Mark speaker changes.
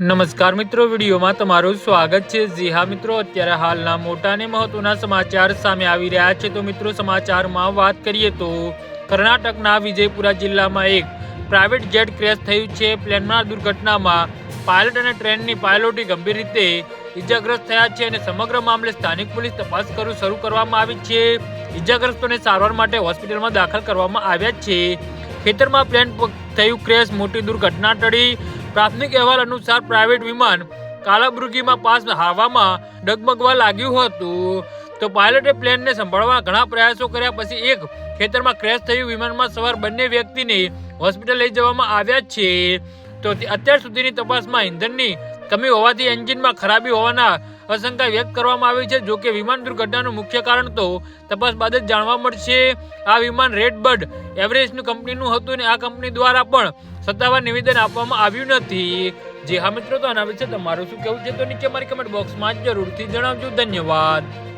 Speaker 1: નમસ્કાર મિત્રો, વિડીયોમાં તમારું સ્વાગત છે. જી હા મિત્રો, અત્યારે હાલના મોટા અને મહત્વના સમાચાર સામે આવી રહ્યા છે. તો મિત્રો, સમાચારમાં વાત કરીએ તો કર્ણાટકના વિજયપુરા જિલ્લામાં એક પ્રાઇવેટ જેટ ક્રેશ થયું છે. પ્લેનમાં દુર્ઘટનામાં પાયલટ અને ટ્રેનની પાયલોટી ગંભીર રીતે ઇજાગ્રસ્ત થયા છે અને સમગ્ર મામલે સ્થાનિક પોલીસ તપાસ કરવું શરૂ કરવામાં આવી છે. ઇજાગ્રસ્તોને સારવાર માટે હોસ્પિટલમાં દાખલ કરવામાં આવ્યા છે. ખેતરમાં પ્લેન થયું ક્રેશ મોટી દુર્ઘટના ટળી. પ્રાથમિક અહેવાલ અનુસાર પ્રાઇવેટ વિમાન કાલાબૃગીમાં પાસ હવામાં ડગમગવા લાગ્યું હતું. તો પાયલટે પ્લેનને સંભાળવા ઘણા પ્રયાસો કર્યા પછી એક ખેતરમાં ક્રેશ થયું. વિમાનમાં સવાર બંને વ્યક્તિને હોસ્પિટલ લઈ જવામાં આવ્યા છે. તો અત્યાર સુધીની તપાસમાં ઇંધણની કમી હોવાથી એન્જિનમાં ખરાબી હોવાના આશંકા વ્યક્ત કરવામાં આવી છે. જો કે વિમાન દુર્ઘટનાનું મુખ્ય કારણ તો તપાસ બાદ જ જાણવા મળશે. આ વિમાન રેડ બર્ડ એવરેસ્ટનું કંપનીનું હતું અને આ કંપની દ્વારા પણ સત્તાવાર નિવેદન આપવામાં આવ્યું નથી. જે હા મિત્રો, તો આના વિશે તમારું શું કહેવું છે? તો નીચે મારી કમેન્ટ બોક્સમાં જરૂરથી જણાવજો. ધન્યવાદ.